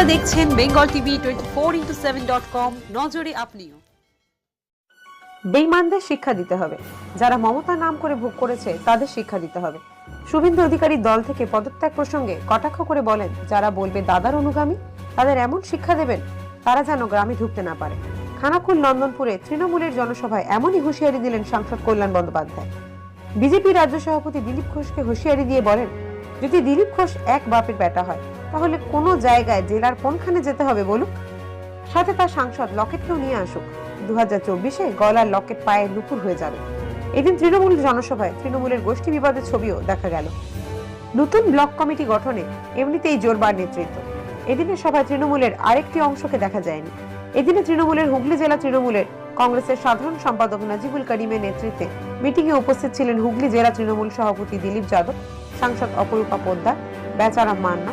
আপনারা দেখছেন Bengal TV twenty four into seven dot com নজরে আপনিও। বেইমানদের শিক্ষা দিতে হবে। যারা মমতা নাম করে ভোগ করেছে, তাদের শিক্ষা দিতে হবে। শুভেন্দু অধিকারীর দল থেকে পদত্যাগ প্রসঙ্গে কটাক্ষ করে বলেন, যারা বলবে দাদার অনুগামী, তাদের এমন শিক্ষা দেবেন, তারা যেন গ্রামে ঢুকতে না পারে। খানাকুল নন্দনপুরে তৃণমূলের জনসভায় এমনই হুঁশিয়ারি দিলেন সাংসদ কল্যাণ বন্দ্যোপাধ্যায়। বিজেপি রাজ্য সভাপতি দিলীপ ঘোষকে হুঁশিয়ারি দিয়ে বলেন, যদি দিলীপ ঘোষ এক বাপের বেটা হয় তাহলে কোনো জায়গায় জেলার কোনখানে যেতে হবে বলুক সাথে তার সাংসদ লকেটকেও নিয়ে আসুক। দু হাজার চব্বিশে গলার লকেট পায়ে নুপুর হয়ে যাবে। এদিন তৃণমূল জনসভায় তৃণমূলের গোষ্ঠী বিবাদের ছবিও দেখা গেল। নতুন ব্লক কমিটি গঠনে এমনিতেই জোরবার নেতৃত্ব। এদিনের সভায় তৃণমূলের আরেকটি অংশকে দেখা যায়নি। এদিনে তৃণমূলের হুগলি জেলা তৃণমূলের কংগ্রেসের সাধারণ সম্পাদক নাজিবুল করিমের নেতৃত্বে মিটিংয়ে উপস্থিত ছিলেন হুগলি জেলা তৃণমূল সভাপতি দিলীপ যাদব, সাংসদ অপরূপা পোদ্দার, বেচারাম মান্না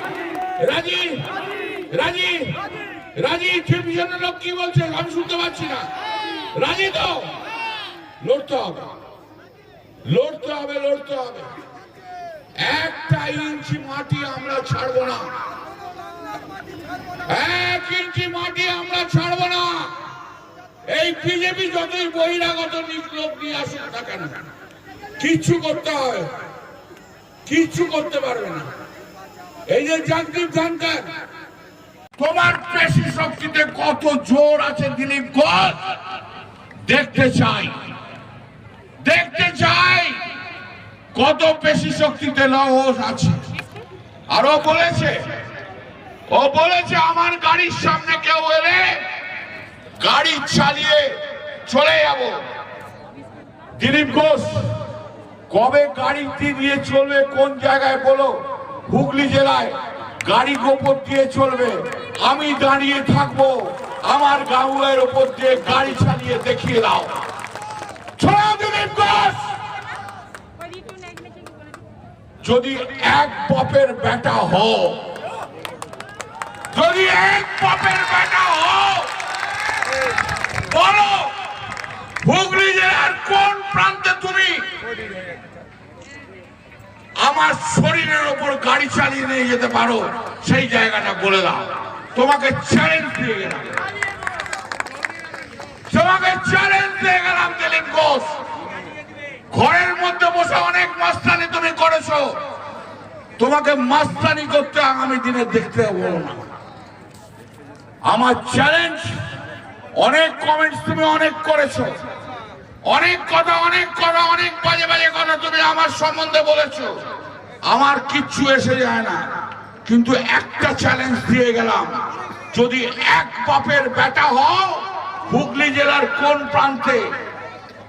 রাজীব রাজীব রাজীব টেলিভিশনের লোক কি বলছে? আমি শুনতে পাচ্ছি না। রাজি তো? লড়তে হবে। লড়তে হবে লড়তে হবে। একটা ইঞ্চি মাটি আমরা ছাড়বো না। এক ইঞ্চি মাটি আমরা ছাড়বো না। এই বিজেপি যতই বহিরাগত নিজ লোক নিয়ে আসুক না কেন, কিচ্ছু করতে হবে কিচ্ছু করতে পারবে না। এই যে জাগদীপ ধনকর তোমার পেশি শক্তিতে কত জোর আছে দিলীপ ঘোষ? দেখতে চাই দেখতে চাই কত পেশি শক্তিতে লহস আছে। আর ও বলেছে ও বলেছে আমার গাড়ির সামনে কেউ এলে গাড়ি চালিয়ে চলে যাব। দিলীপ ঘোষ, কবে গাড়ি দিয়ে চলবে, কোন জায়গায় বলো? হুগলি জেলায় গাড়ি গোপর দিয়ে চলবে। আমি দাঁড়িয়ে থাকব। আমার গাউয়ের ওপর দিয়ে গাড়ি চালিয়ে দেখিয়ে দাও। যদি এক পপের বেটা হও, যদি এক পপের বেটা হও বলো হুগলি জেলার কোন প্রান্তে তুমি আমার শরীরের ওপর গাড়ি চালিয়ে নিয়ে যেতে পারো, সেই জায়গাটা বলে দাও। তোমাকে চ্যালেঞ্জ দিয়ে গেলাম। তোমাকে চ্যালেঞ্জ দিয়ে গেলাম দিলীপ ঘোষ। ঘরের মধ্যে বসে অনেক মাস্তানি তুমি করেছ। তোমাকে মাস্তানি করতে আগামী দিনে দেখতে বলো না। আমার চ্যালেঞ্জ অনেক কমেন্টস তুমি অনেক করেছ। অনেক কথা অনেক কথা, অনেক বাজে বাজে কথা তুমি আমার সম্বন্ধে বলেছ। আমার কিচ্ছু এসে যায় না। কিন্তু একটা চ্যালেঞ্জ দিয়ে গেলাম। যদি এক বাপের বেটা হও, হুগলি জেলার কোন প্রান্তে,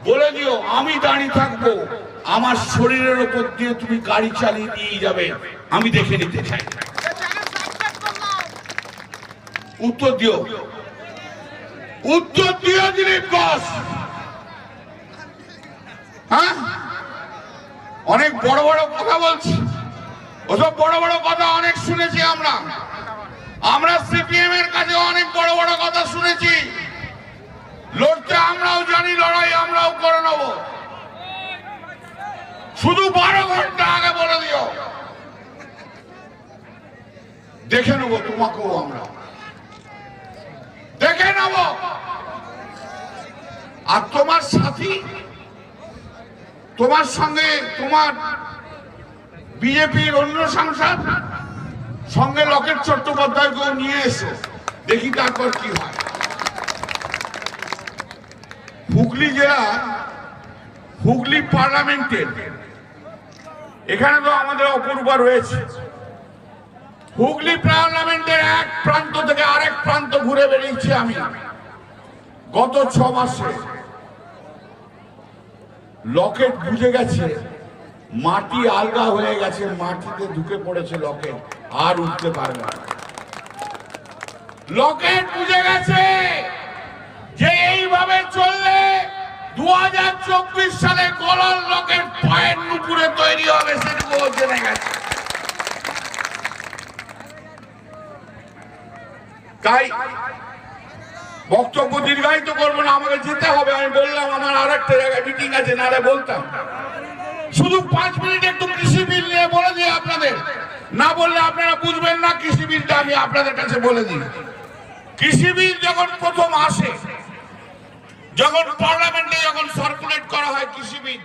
বলে দিও, আমি দাঁড়িয়ে থাকব। আমার শরীরের উপর দিয়ে তুমি গাড়ি চালিয়ে নিয়ে যাবে। আমি দেখে নিতে চাই। উত্তর দিও। উত্তর দিও দিলীপ ঘোষ। হ্যাঁ? অনেক বড় বড় কথা বলছি। ওসব বড় বড় কথা অনেক শুনেছি আমরা। আমরা সিপিএম এর কাছে অনেক বড় বড় কথা শুনেছি। লড়তে আমরাও জানি, লড়াই আমরাও করে নেব। শুধু বারো ঘণ্টা আগে বলে দিও। দেখে নেব তোমাকেও আমরা। দেখে নেব। আর তোমার সাথী তোমার সঙ্গে তোমার বিজেপির অন্য সাংসদ সঙ্গে লকেট চট্টোপাধ্যায়কেও নিয়ে এসো। দেখি তারপর কি হয়। হুগলি জেলা, হুগলি পার্লামেন্টের এখানে তো আমাদের অপূর্বা রয়েছে। হুগলি পার্লামেন্টের এক প্রান্ত থেকে আরেক প্রান্ত ঘুরে বেরিয়েছি আমি। গত ছ মাসে লকেট বুঝে গেছে। মাটি আলগা হয়ে গেছে, মাটিতে ঢুকে পড়েছে লকেট, আর উঠতে পারবে না। লকেট বুঝে গেছে যে এইভাবে চললে দু হাজার চব্বিশ সালে কলার লকেট পয়েন্ট নুপুরে তৈরি হবে সেটুকু জেনে গেছে। তাই বক্তব্য দীর্ঘায়িত করব না, আমাকে যেতে হবে। আমি বললাম, আমার আর একটা জায়গায় মিটিং আছে, নারে বলতাম। শুধু পাঁচ মিনিট একটু কৃষি বিল নিয়ে বলে দিই আপনাদের। না বললে আপনারা বুঝবেন না, কৃষি বিলটা আমি আপনাদের কাছে বলে দিই। কৃষি বিল যখন প্রথম আসে, যখন পার্লামেন্টে যখন সার্কুলেট করা হয় কৃষি বিল